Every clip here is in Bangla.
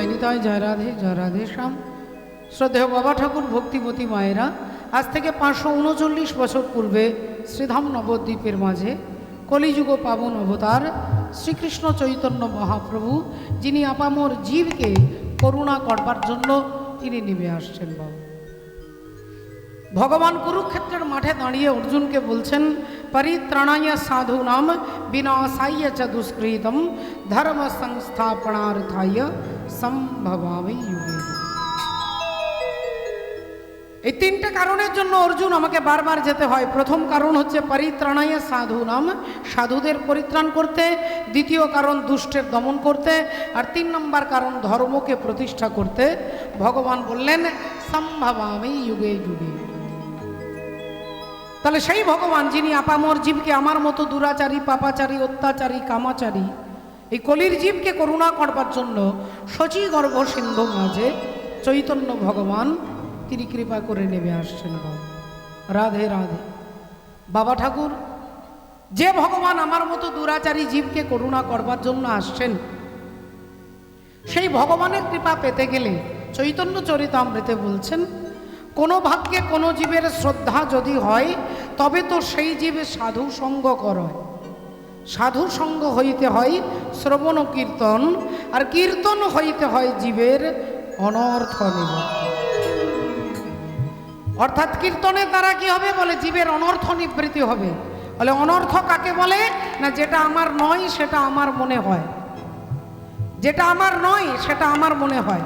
জয় নিতাই জয় রাধে জয় রাধে শ্যাম। শ্রদ্ধেয় বাবা ঠাকুর, ভক্তিমতী মায়েরা, আজ থেকে পাঁচশো উনচল্লিশ বছর পূর্বে শ্রীধাম নবদ্বীপের মাঝে কলিযুগ পাবন অবতার শ্রীকৃষ্ণ চৈতন্য মহাপ্রভু, যিনি আপামর জীবকে করুণা করবার জন্য তিনি নেমে আসছেন বাবা। ভগবান কুরুক্ষেত্রের মাঠে দাঁড়িয়ে অর্জুনকে বলছেন সাধু নাম বিনাশায় চ দুষ্কৃতম ধর্ম সংস্থাপনার্থায় সম্ভবামি যুগে। এই তিনটে কারণের জন্য অর্জুন আমাকে বারবার যেতে হয়। প্রথম কারণ হচ্ছে পরিত্রাণায় সাধু নাম সাধুদের পরিত্রাণ করতে, দ্বিতীয় কারণ দুষ্টের দমন করতে, আর তিন নম্বর কারণ ধর্মকে প্রতিষ্ঠা করতে। ভগবান বললেন, সম্ভবামি যুগে যুগে। তাহলে সেই ভগবান যিনি আপামর জীবকে আমার মতো দুরাচারী, পাপাচারী, অত্যাচারী, কামাচারী, এই কলির জীবকে করুণা করবার জন্য শচী গর্ভ সিন্ধু মাঝে চৈতন্য ভগবান তিনি কৃপা করে নেমে আসছেন রাধে রাধে। বাবা ঠাকুর, যে ভগবান আমার মতো দুরাচারী জীবকে করুণা করবার জন্য আসছেন, সেই ভগবানের কৃপা পেতে গেলে চৈতন্য চরিতামৃতে বলছেন, কোনো ভাগ্যে কোনো জীবের শ্রদ্ধা যদি হয় তবে তো সেই জীবে সাধু সঙ্গ করয় সাধু সঙ্গ হইতে হয় শ্রবণ কীর্তন, আর কীর্তন হইতে হয় জীবের অনর্থ নিবর্তন অর্থাৎ কীর্তনের দ্বারা কি হবে? বলে জীবের অনর্থ নিবৃত্তি হবে। বলে অনর্থ কাকে বলে? না, যেটা আমার নয়, সেটা আমার মনে হয়। যেটা আমার নয়, সেটা আমার মনে হয়।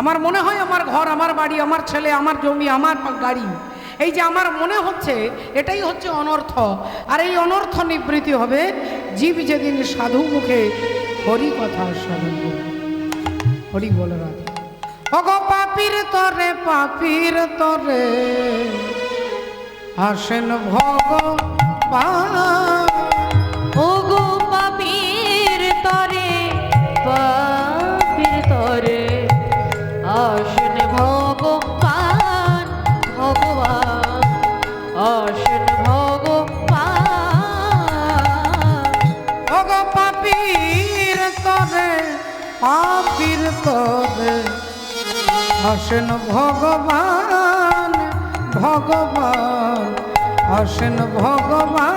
আমার মনে হয় আমার ঘর, আমার বাড়ি, আমার ছেলে, আমার জমি, আমার গাড়ি। এই যে আমার মনে হচ্ছে, এটাই হচ্ছে অনর্থ। আর এই অনর্থ নিবৃত্তি হবে জীব যেদিন সাধু মুখে হরি কথা শ্রবণ হরি বলে রাধে। অগ পাপির তরে পাপির তরে, আসেন ভগবান। তরে আসেন ভগবান ভগবান। আসেন ভগবান।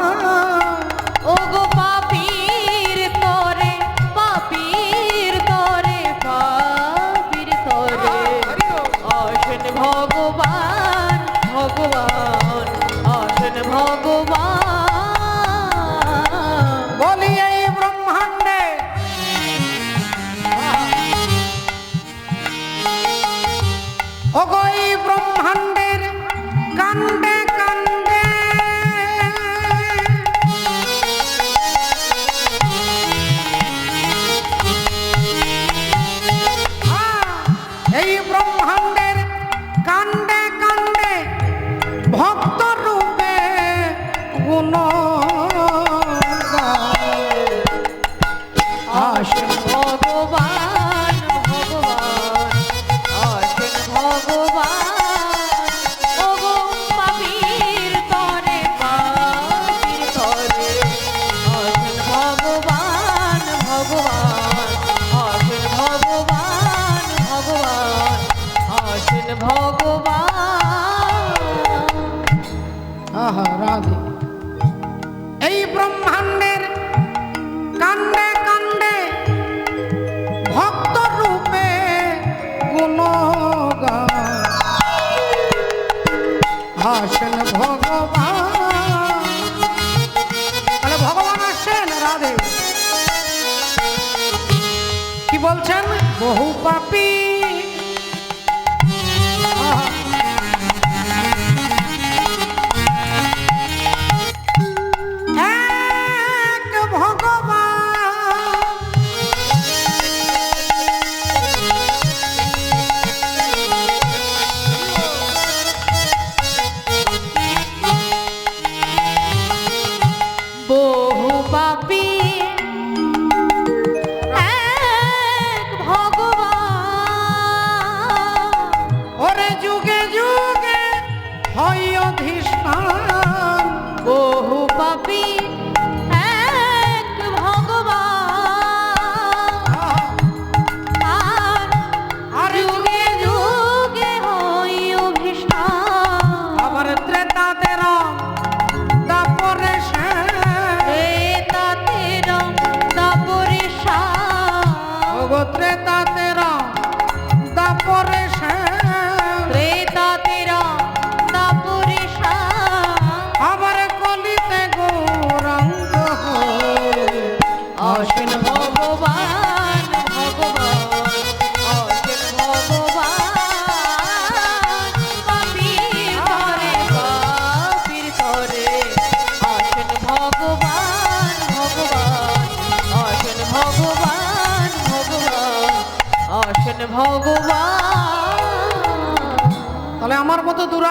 বহু পাপী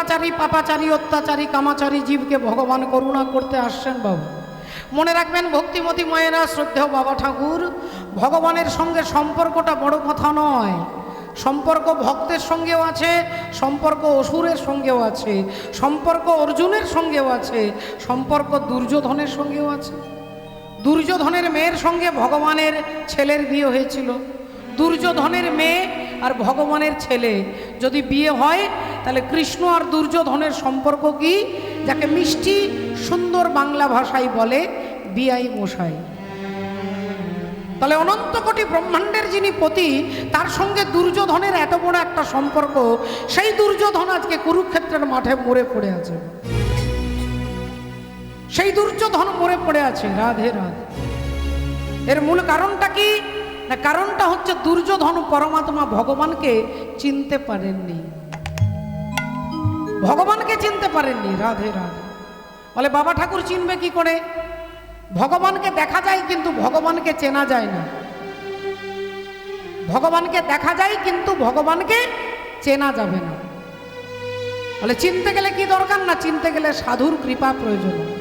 মতো দুরাচারী পাপাচারী, অত্যাচারী, কামাচারী জীবকে ভগবান করুণা করতে আসছেন বাবু। মনে রাখবেন, ভক্তিমতী মায়েরা, শ্রদ্ধেয় বাবা ঠাকুর, ভগবানের সঙ্গে সম্পর্কটা বড় কথা নয়। সম্পর্ক ভক্তের সঙ্গেও আছে, সম্পর্ক অসুরের সঙ্গেও আছে, সম্পর্ক অর্জুনের সঙ্গেও আছে, সম্পর্ক দুর্যোধনের সঙ্গেও আছে। দুর্যোধনের মেয়ের সঙ্গে ভগবানের ছেলের বিয়ে হয়েছিল। দুর্যোধনের মেয়ে আর ভগবানের ছেলে। যদি বিয়ে হয় তাহলে কৃষ্ণ আর দুর্যোধনের সম্পর্ক কি? যাকে মিষ্টি, সুন্দর বাংলা ভাষায় বলে বিআই মশাই। তাহলে অনন্ত কোটি ব্রহ্মাণ্ডের যিনি পতি, তার সঙ্গে দুর্যোধনের এত বড় একটা সম্পর্ক, সেই দুর্যোধন আজকে কুরুক্ষেত্রের মাঠে মরে পড়ে আছে। সেই দুর্যোধন মরে পড়ে আছে, রাধে রাধে। এর মূল কারণটা কি? না, কারণটা হচ্ছে দুর্যোধন পরমাত্মা ভগবানকে চিনতে পারেননি। ভগবানকে চিনতে পারেননি। রাধে রাধে। বলে, বাবা ঠাকুর চিনবে কি করে? ভগবানকে দেখা যায় কিন্তু ভগবানকে চেনা যায় না। ভগবানকে দেখা যায় কিন্তু ভগবানকে চেনা যাবে না। বলে, চিনতে গেলে কি দরকার না? চিনতে গেলে সাধুর কৃপা প্রয়োজন।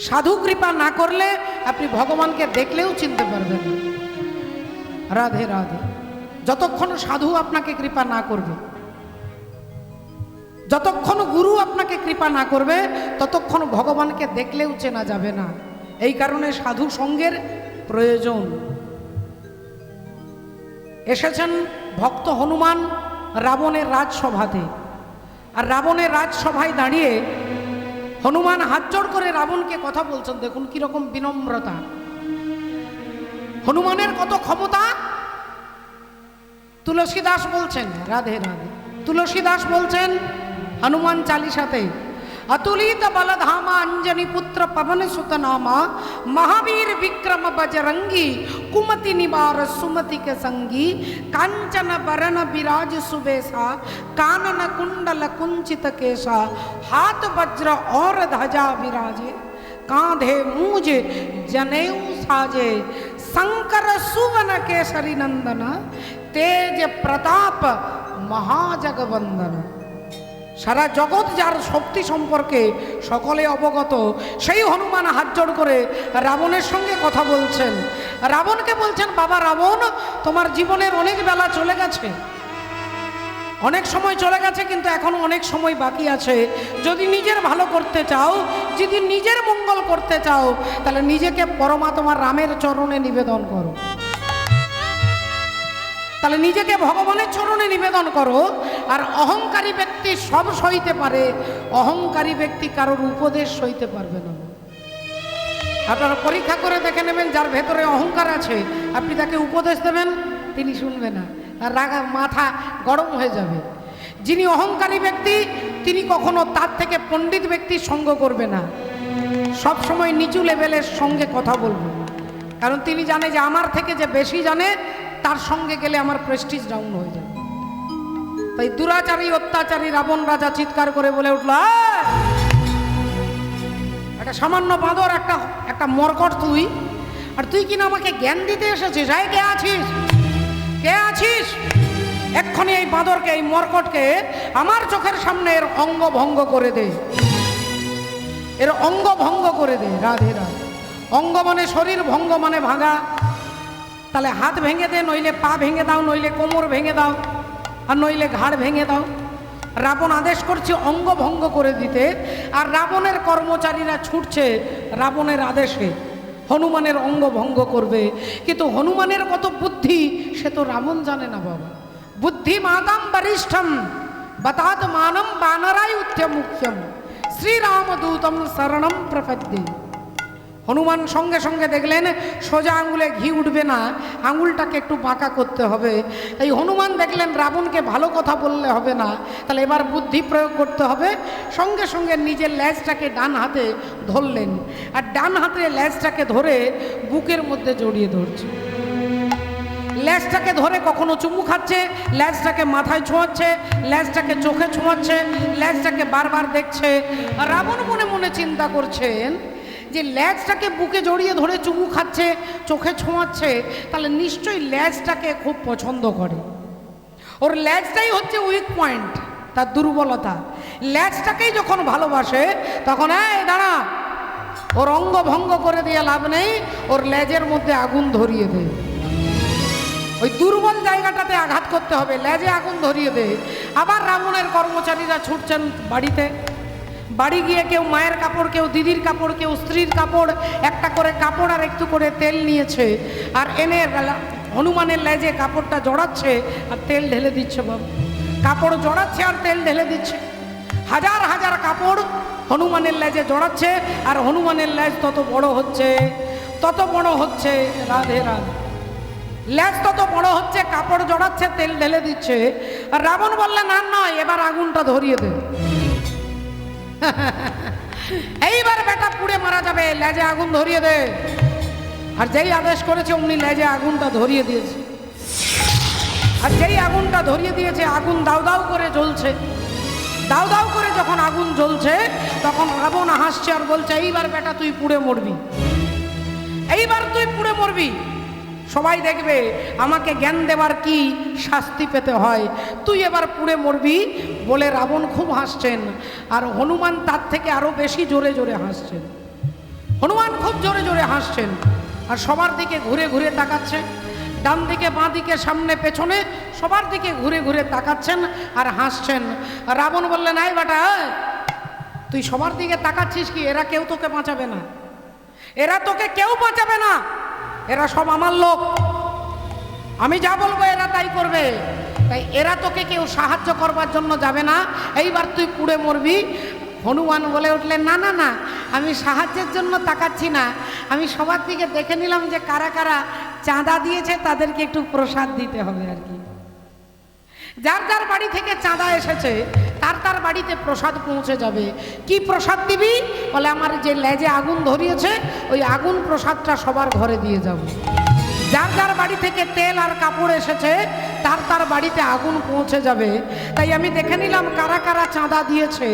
সাধু কৃপা না করলে আপনি ভগবানকে দেখলেও চিনতে পারবেন না। রাধে রাধে। যতক্ষণ সাধু আপনাকে কৃপা না করবে যতক্ষণ গুরু আপনাকে কৃপা না করবে, ততক্ষণ ভগবানকে দেখলেও চেনা যাবে না। এই কারণে সাধু সঙ্গের প্রয়োজন। এসেছেন ভক্ত হনুমান রাবণের রাজসভাতে। আর রাবণের রাজসভায় দাঁড়িয়ে হনুমান হাত জোড় করে রাবণকে কথা বলছেন। দেখুন কীরকম বিনম্রতা। হনুমানের কত ক্ষমতা? তুলসী দাস বলছেন, রাধে রাধে। তুলসী দাস বলছেন हनुमान चालीसाते अतुलित बलधामा अंजनी पुत्र पवन सुत नामा महावीर विक्रम बजरंगी, कुमति निवार सुमति के संगी, कांचन बरन विराज सुबेसा कानन कुंडल कुंचित केसा हाथ वज्र और ध्वजा विराजे, कांधे मूज जनेऊ साजे, शंकर सुवन केसरी नंदन, तेज प्रताप महाजगवंदन। সারা জগৎ যার শক্তি সম্পর্কে সকলে অবগত, সেই হনুমান হাত জোড় করে রাবণের সঙ্গে কথা বলছেন। রাবণকে বলছেন, বাবা রাবণ, তোমার জীবনের অনেক বেলা চলে গেছে। অনেক সময় চলে গেছে, কিন্তু এখনও অনেক সময় বাকি আছে। যদি নিজের ভালো করতে চাও, যদি নিজের মঙ্গল করতে চাও, তাহলে নিজেকে পরমাত্মার রামের চরণে নিবেদন করো। তাহলে নিজেকে ভগবানের চরণে নিবেদন করো। আর অহংকারী ব্যক্তি সব সইতে পারে, অহংকারী ব্যক্তি কারোর উপদেশ সইতে পারবে না। আপনারা পরীক্ষা করে দেখে নেবেন যার ভেতরে অহংকার আছে, আপনি তাকে উপদেশ দেবেন, তিনি শুনবে না। আর রাগা মাথা গরম হয়ে যাবে। যিনি অহংকারী ব্যক্তি, তিনি কখনো তার থেকে পণ্ডিত ব্যক্তির সঙ্গ করবে না। সব সময় নিচু লেভেলের সঙ্গে কথা বলবে। কারণ তিনি জানে যে আমার থেকে যে বেশি জানে তার সঙ্গে গেলে আমার প্রেস্টিজ ডাউন হয়ে যাবে তাই দুরাচারী, অত্যাচারী, রাবণ রাজা চিৎকার করে বলে উঠল একটা সামান্য বাঁদর, একটা একটা মরকট তুই। আর তুই কিনা আমাকে জ্ঞান দিতে এসেছিস? এই, কে আছিস? কে আছিস? এক্ষুনি এই বাঁদরকে, এই মরকটকে আমার চোখের সামনে এর অঙ্গ ভঙ্গ করে দে। এর অঙ্গ ভঙ্গ করে দে, রাধে রাধে। অঙ্গ মানে শরীর, ভঙ্গ মানে ভাঙা। তাহলে হাত ভেঙে দে, নইলে পা ভেঙে দাও, নইলে কোমর ভেঙে দাও, আর নইলে ঘাড় ভেঙে দাও। রাবণ আদেশ করছে অঙ্গ ভঙ্গ করে দিতে, আর রাবণের কর্মচারীরা ছুটছে রাবণের আদেশে। হনুমানের অঙ্গ ভঙ্গ করবে। কিন্তু হনুমানের কত বুদ্ধি, সে তো রাবণ জানে না বাবা। বুদ্ধি মাতাম বরিষ্ঠম বতাত মানম বানরাই উঠ্য মুখ্যম শ্রীরামদূতম শরণম প্রপদ্যে। হনুমান সঙ্গে সঙ্গে দেখলেন, সোজা আঙুলে ঘি উঠবে না, আঙুলটাকে একটু বাঁকা করতে হবে। এই হনুমান দেখলেন, রাবণকে ভালো কথা বললে হবে না। তাহলে এবার বুদ্ধি প্রয়োগ করতে হবে। সঙ্গে সঙ্গে নিজের ল্যাজটাকে ডান হাতে ধরলেন। আর ডান হাতে ল্যাজটাকে ধরে বুকের মধ্যে জড়িয়ে ধরছে। ল্যাজটাকে ধরে কখনো চুমু খাচ্ছে, ল্যাজটাকে মাথায় ছোঁয়াচ্ছে, ল্যাজটাকে চোখে ছোঁয়াচ্ছে, ল্যাজটাকে বারবার দেখছে। রাবণ মনে মনে চিন্তা করছেন যে ল্যাজটাকে বুকে জড়িয়ে ধরে চুমু খাচ্ছে, চোখে ছোঁয়াচ্ছে, তাহলে নিশ্চয়ই ল্যাজটাকে খুব পছন্দ করে। ওর ল্যাজটাই হচ্ছে উইক পয়েন্ট তার দুর্বলতা। ল্যাজটাকেই যখন ভালোবাসে, তখন, এই, দাঁড়া। ওর অঙ্গ ভঙ্গ করে দিয়ে লাভ নেই, ওর ল্যাজের মধ্যে আগুন ধরিয়ে দেয় ওই দুর্বল জায়গাটাতে আঘাত করতে হবে, ল্যাজে আগুন ধরিয়ে দে। আবার রাবণের কর্মচারীরা ছুটছেন বাড়িতে। বাড়ি গিয়ে কেউ মায়ের কাপড়, কেউ দিদির কাপড়, কেউ স্ত্রীর কাপড়, একটা করে কাপড় আর একটু করে তেল নিয়েছে। আর এনে হনুমানের লেজে কাপড়টা জড়াচ্ছে আর তেল ঢেলে দিচ্ছে বাবু। কাপড় জড়াচ্ছে আর তেল ঢেলে দিচ্ছে। হাজার হাজার কাপড় হনুমানের লেজে জড়াচ্ছে আর হনুমানের লেজ তত বড় হচ্ছে, তত বড় হচ্ছে রাধে রাধে। ল্যাজ তত বড় হচ্ছে, কাপড় জড়াচ্ছে, তেল ঢেলে দিচ্ছে। আর রাবণ বললে, না নয় এবার আগুনটা ধরিয়ে দে। এইবার বেটা পুড়ে মারা যাবে, লেজে আগুন ধরিয়ে দে। আর যেই আদেশ করেছে, অমনি লেজে আগুনটা ধরিয়ে দিয়েছে। আর যেই আগুনটা ধরিয়ে দিয়েছে, আগুন দাউ দাউ করে জ্বলছে। দাউ দাউ করে যখন আগুন জ্বলছে, তখন রাবণ হাসছে আর বলছে, এইবার বেটা তুই পুড়ে মরবি। এইবার তুই পুড়ে মরবি। সবাই দেখবে, আমাকে জ্ঞান দেবার কি শাস্তি পেতে হয়। তুই এবার পুড়ে মরবি বলে রাবণ খুব হাসছেন, আর হনুমান তার থেকে আরও বেশি জোরে জোরে হাসছেন। হনুমান খুব জোরে জোরে হাসছেন, আর সবার দিকে ঘুরে ঘুরে তাকাচ্ছে। ডান দিকে, বাঁ দিকে, সামনে, পেছনে সবার দিকে ঘুরে ঘুরে তাকাচ্ছেন আর হাসছেন। আর রাবণ বললেন, আয় বাটা তুই সবার দিকে তাকাচ্ছিস কি? এরা কেউ তোকে বাঁচাবে না। এরা তোকে কেউ বাঁচাবে না। এরা সব আমার লোক। আমি যা বলব এরা তাই করবে। তাই এরা তোকে কেউ সাহায্য করবার জন্য যাবে না। এইবার তুই পুড়ে মরবি। হনুমান বলে উঠলেন না না না, আমি সাহায্যের জন্য তাকাচ্ছি না। আমি সবার দিকে দেখে নিলাম যে কারা কারা চাঁদা দিয়েছে, তাদেরকে একটু প্রসাদ দিতে হবে আর কি। যার যার বাড়ি থেকে চাঁদা এসেছে, তার তার বাড়িতে প্রসাদ পৌঁছে যাবে। কি প্রসাদ দিবি? বলে, আমার যে লেজে আগুন ধরিয়েছে, ওই আগুন প্রসাদটা সবার ঘরে দিয়ে যাব। যার যার বাড়ি থেকে তেল আর কাপড় এসেছে, তার তার বাড়িতে আগুন পৌঁছে যাবে। তাই আমি দেখে নিলাম, কারা কারা চাঁদা দিয়েছে।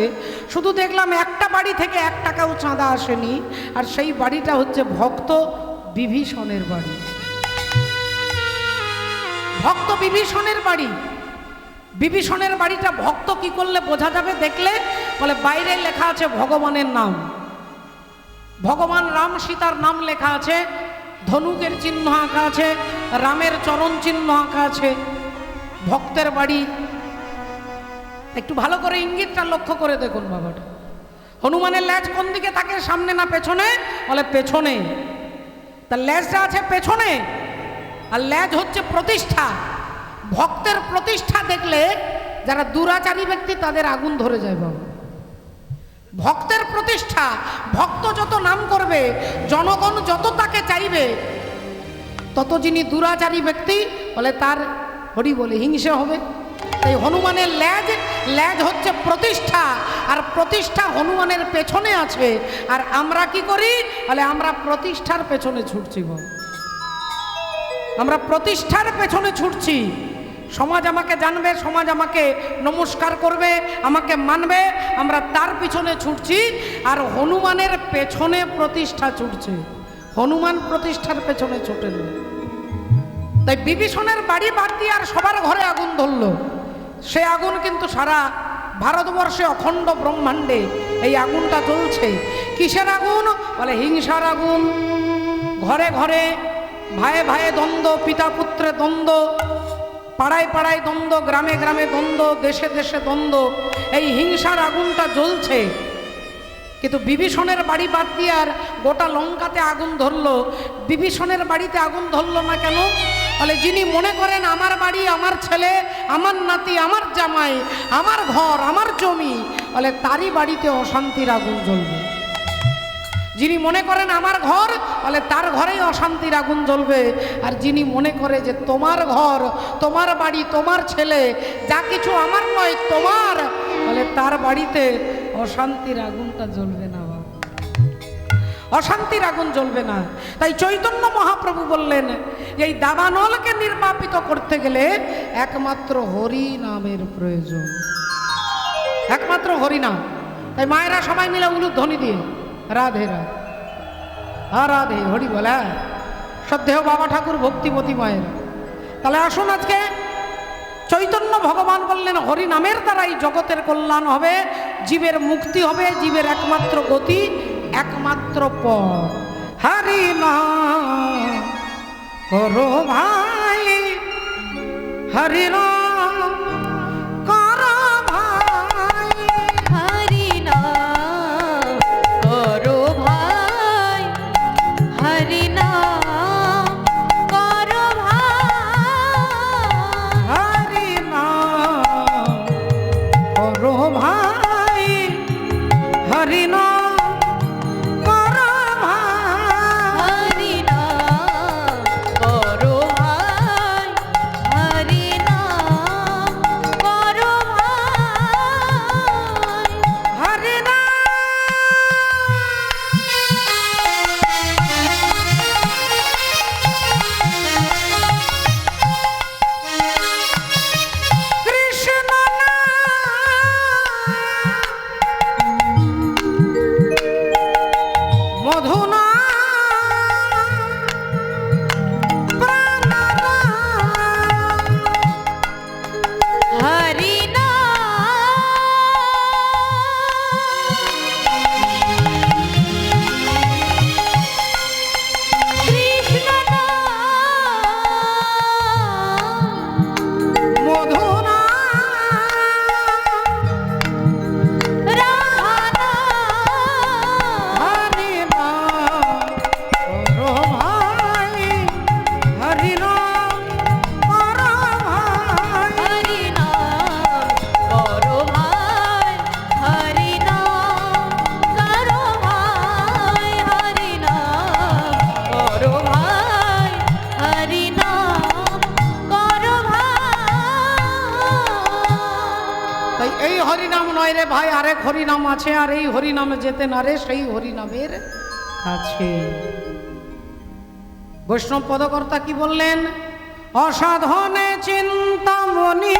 শুধু দেখলাম একটা বাড়ি থেকে এক টাকাও চাঁদা আসেনি। আর সেই বাড়িটা হচ্ছে ভক্ত বিভীষণের বাড়ি। ভক্ত বিভীষণের বাড়ি। বিভীষণের বাড়িটা ভক্ত কি করলে বোঝা যাবে? দেখলে বলে, বাইরে লেখা আছে ভগবানের নাম। ভগবান রাম সীতার নাম লেখা আছে, ধনুকের চিহ্ন আঁকা আছে, রামের চরণ চিহ্ন আঁকা আছে। ভক্তের বাড়ি, একটু ভালো করে ইঙ্গিতটা লক্ষ্য করে দেখুন বাবাটা। হনুমানের ল্যাজ কোন দিকে থাকে, সামনে না পেছনে? বলে, পেছনে। তার ল্যাজটা আছে পেছনে, আর ল্যাজ হচ্ছে প্রতিষ্ঠা। ভক্তের প্রতিষ্ঠা দেখলে যারা দুরাচারী ব্যক্তি, তাদের আগুন ধরে যায় বাবা। ভক্তের প্রতিষ্ঠা, ভক্ত যত নাম করবে, জনগণ যত তাকে চাইবে, তত যিনি দুরাচারী ব্যক্তি, বলে তার হরি বলে হিংসে হবে। তাই হনুমানের ল্যাজ ল্যাজ হচ্ছে প্রতিষ্ঠা, আর প্রতিষ্ঠা হনুমানের পেছনে আছে। আর আমরা কি করি? বলে আমরা প্রতিষ্ঠার পেছনে ছুটছি আমরা প্রতিষ্ঠার পেছনে ছুটছি। সমাজ আমাকে জানবে, সমাজ আমাকে নমস্কার করবে, আমাকে মানবে। আমরা তার পিছনে ছুটছি আর হনুমানের পেছনে প্রতিষ্ঠা ছুটছে। হনুমান প্রতিষ্ঠার পেছনে ছুটেন। তাই বিভীষণের বাড়ি বাদ দিয়ে আর সবার ঘরে আগুন ধরলো। সে আগুন কিন্তু সারা ভারতবর্ষে অখণ্ড ব্রহ্মাণ্ডে এই আগুনটা জ্বলছে। কিসের আগুন? বলে হিংসার আগুন। ঘরে ঘরে ভাইয়ে ভাইয়ে দ্বন্দ্ব, পিতা পুত্রে দ্বন্দ্ব পাড়ায় পাড়ায় দ্বন্দ্ব, গ্রামে গ্রামে দ্বন্দ্ব, দেশে দেশে দ্বন্দ্ব, এই হিংসার আগুনটা জ্বলছে। কিন্তু বিভীষণের বাড়ি বাদ দিয়ে আর গোটা লঙ্কাতে আগুন ধরলো। বিভীষণের বাড়িতে আগুন ধরলো না কেন? বলে যিনি মনে করেন, আমার বাড়ি, আমার ছেলে, আমার নাতি, আমার জামাই, আমার ঘর, আমার জমি বলে তারই বাড়িতে অশান্তির আগুন জ্বলবে। যিনি মনে করেন আমার ঘর, তাহলে তার ঘরেই অশান্তির আগুন জ্বলবে। আর যিনি মনে করে যে তোমার ঘর, তোমার বাড়ি, তোমার ছেলে, যা কিছু আমার নয়, তোমার, তাহলে তার বাড়িতে অশান্তির আগুনটা জ্বলবে না অশান্তির আগুন জ্বলবে না। তাই চৈতন্য মহাপ্রভু বললেন, এই দাবানলকে নির্বাপিত করতে গেলে একমাত্র হরি নামের প্রয়োজন। একমাত্র হরি নাম। তাই মায়েরা সবাই মিলে উলুধ্বনি দিয়ে রাধে রাধে। হ্যাঁ রাধে, হরি বলা শ্রদ্ধেয় বাবা ঠাকুর ভক্তিমতী মায়েরা। তাহলে আসুন আজকে চৈতন্য ভগবান বললেন, হরি নামের দ্বারাই জগতের কল্যাণ হবে, জীবের মুক্তি হবে, জীবের একমাত্র গতি, একমাত্র পথ। হরি করো ভাই, হরি নাম নয় রে ভাই, আরেক হরিনাম আছে, আর এই হরিনামে যেতে না রে, সেই হরিনামের কাছে। বৈষ্ণব পদকর্তা কি বললেন? অসাধনে চিন্তামণি।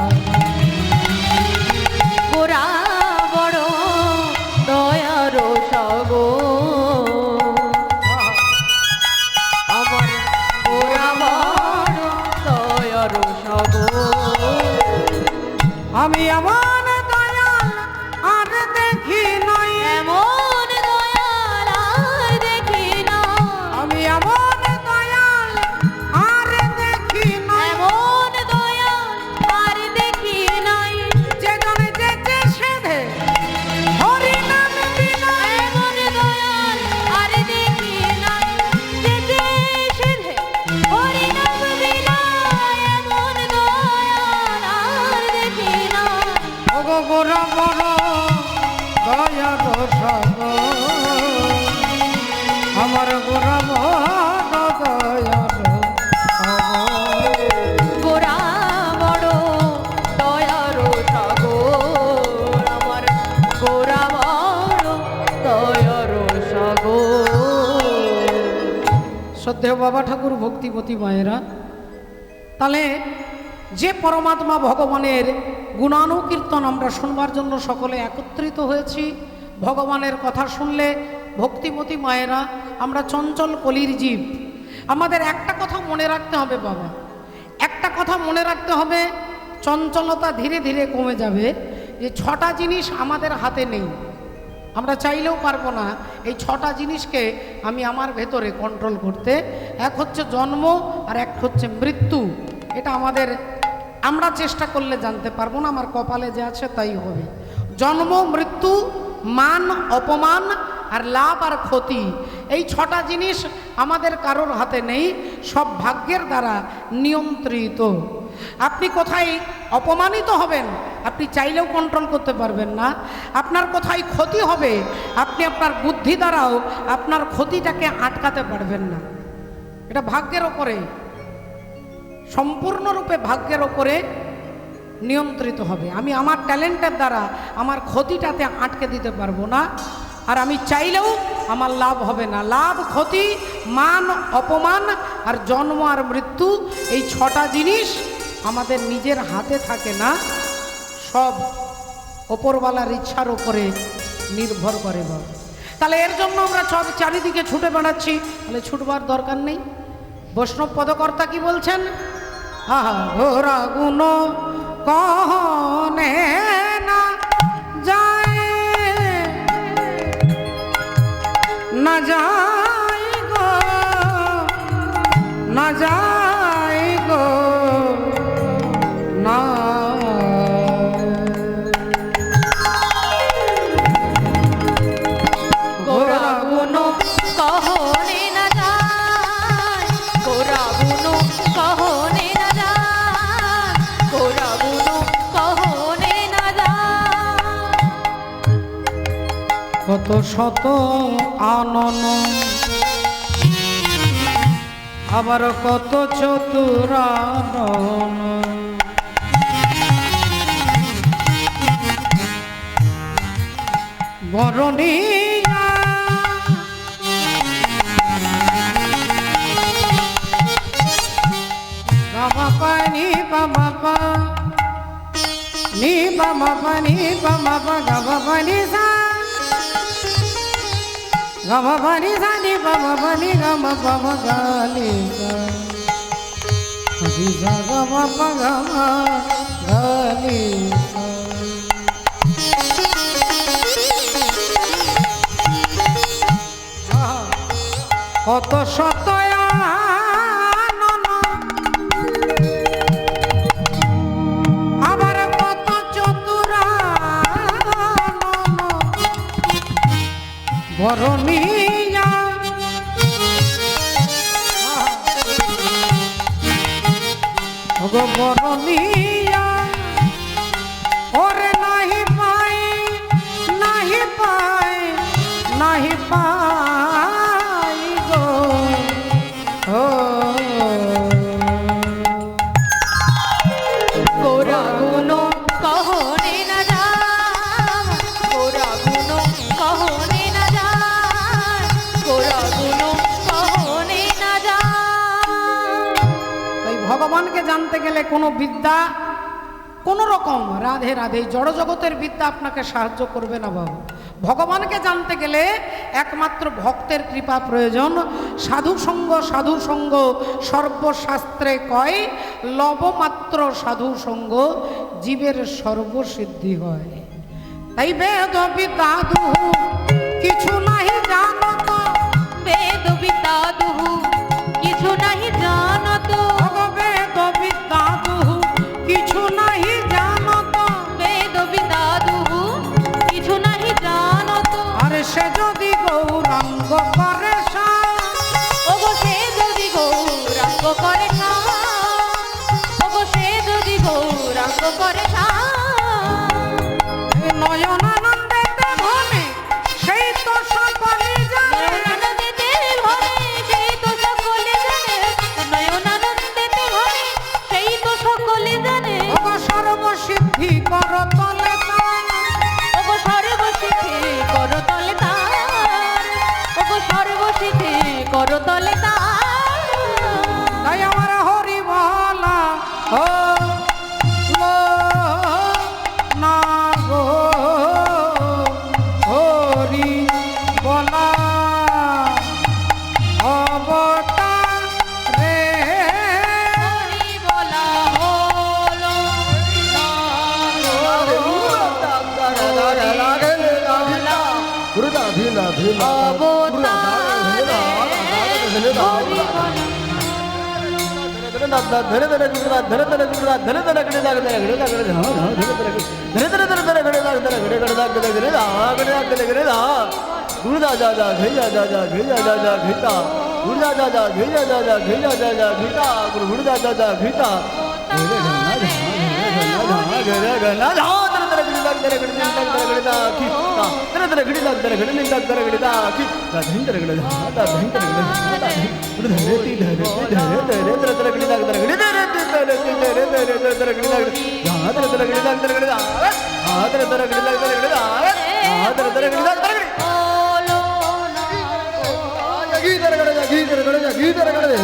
আমি আমার শ্রদ্ধেয় বাবা ঠাকুর, ভক্তিপতি মায়েরা, তাহলে যে পরমাত্মা ভগবানের গুণানুকীর্তন আমরা শুনবার জন্য সকলে একত্রিত হয়েছি, ভগবানের কথা শুনলে ভক্তিমতী মায়েরা, আমরা চঞ্চল কলির জীব। আমাদের একটা কথা মনে রাখতে হবে বাবা, একটা কথা মনে রাখতে হবে, চঞ্চলতা ধীরে ধীরে কমে যাবে, যে ছটা জিনিস আমাদের হাতে নেই। আমরা চাইলেও পারব না। এই ছটা জিনিসকে আমি আমার ভেতরে কন্ট্রোল করতে। এক হচ্ছে জন্ম আর এক হচ্ছে মৃত্যু। এটা আমাদের, আমরা চেষ্টা করলে জানতে পারব না, আমার কপালে যে আছে তাই হবে। জন্ম, মৃত্যু, মান, অপমান আর লাভ আর ক্ষতি। এই ছটা জিনিস আমাদের কারোর হাতে নেই, সব ভাগ্যের দ্বারা নিয়ন্ত্রিত। আপনি কোথায় অপমানিত হবেন? আপনি চাইলেও কন্ট্রোল করতে পারবেন না। আপনার কোথায় ক্ষতি হবে, আপনি আপনার বুদ্ধি দ্বারাও আপনার ক্ষতিটাকে আটকাতে পারবেন না। এটা ভাগ্যের ওপরে, সম্পূর্ণরূপে ভাগ্যের ওপরে নিয়ন্ত্রিত হবে। আমি আমার ট্যালেন্টের দ্বারা আমার ক্ষতিটাতে আটকে দিতে পারব না। আর আমি চাইলেও আমার লাভ হবে না। লাভ, ক্ষতি, মান, অপমান আর জন্ম আর মৃত্যু এই ছটা জিনিস আমাদের নিজের হাতে থাকে না। সব ওপরওয়ালার ইচ্ছার উপরে নির্ভর করে বাবা তাহলে এর জন্য আমরা সব চারিদিকে ছুটে বেড়াচ্ছি। তাহলে ছুটবার দরকার নেই। বৈষ্ণব পদকর্তা কি বলছেন? আহা, ঘোরা গুণ না যায় না যায়। কত শত আনন। আবার কত চতুরানন। বরণিয়া বাবা পানি বাবা পা। নি, বাবা পানি বাবা পা। গাবা পানি সা। গাবা পানি সা নি বাবা পানি গামা গালি সা হরি সা গামা গামা গালি কত শত বরণিয়া গো জানতে গেলে কোনো বিদ্যা কোনো রকম রাধে রাধে, এই জড়জগতের বিদ্যা আপনাকে সাহায্য করবে না বাবু। ভগবানকে জানতে গেলে একমাত্র ভক্তের কৃপা প্রয়োজন। সাধু সঙ্গ সাধু সঙ্গ, সর্বশাস্ত্রে কয়, লবমাত্র সাধু সঙ্গ, জীবের সর্বসিদ্ধি হয়। তাই দুহু, কিছু নাহি জানত বেদ বিদ্যা ಧನ ಧನ ಗುಡಿದ ಧನ ಧನ ಗುಡಿದ ಧನ ಧನ ಗಡಿದಾಗ ಗಡಿದ ಗಡಿದ ಧನ ಧನ ಧನ ಧನ ಗಡಿದಾಗ ಧನ ಗಡಿ ಗಡದಾಗ ಗಡ ಗಡಿದ ಆ ಗಡಿದಾಗ ಗಡ ಗಡಿದ ಗುಡಿದ ಜಾದ ಘೈಯ ಜಾದ ಘೈಯ ಜಾದ ಘೈತ ಗುಡಿದ ಜಾದ ಘೈಯ ಜಾದ ಘೈಯ ಜಾದ ಘೈತ ಗುಡಿದ ಜಾದ ಘೈತ ಗಣ ಗಣ ಗಣ ಗೀತರ ಗಡಿಯ ಗೀತರ ಗಡಿಯ ಗೀತರ ಗಡಿಯ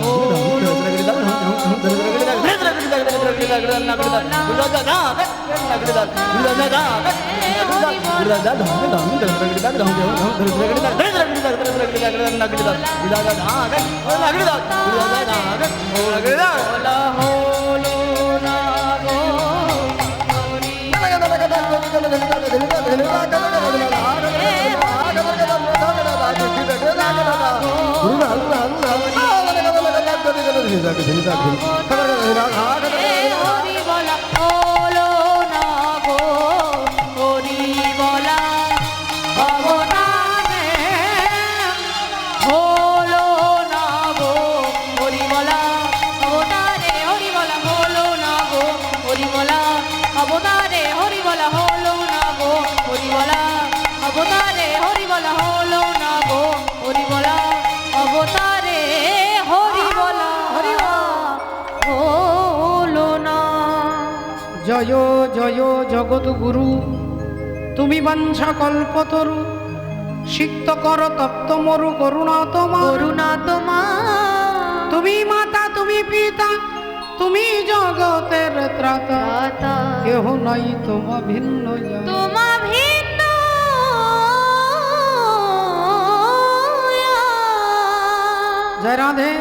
Oh, nagdadal, nagdadal, nagdadal, nagdadal, nagdadal, nagdadal, nagdadal, nagdadal, জয় জগৎ গুরু। তুমি বাঞ্ছা কল্পতরু। সিক্ত কর তপ্ত মরু করুণা তোমার। করুণা তোমার। তুমি মাতা তুমি পিতা তুমি জগতের ত্রাতা। কেহ নাই তোমা ভিন্ন। তোমা ভিন্ন জয় রাধে।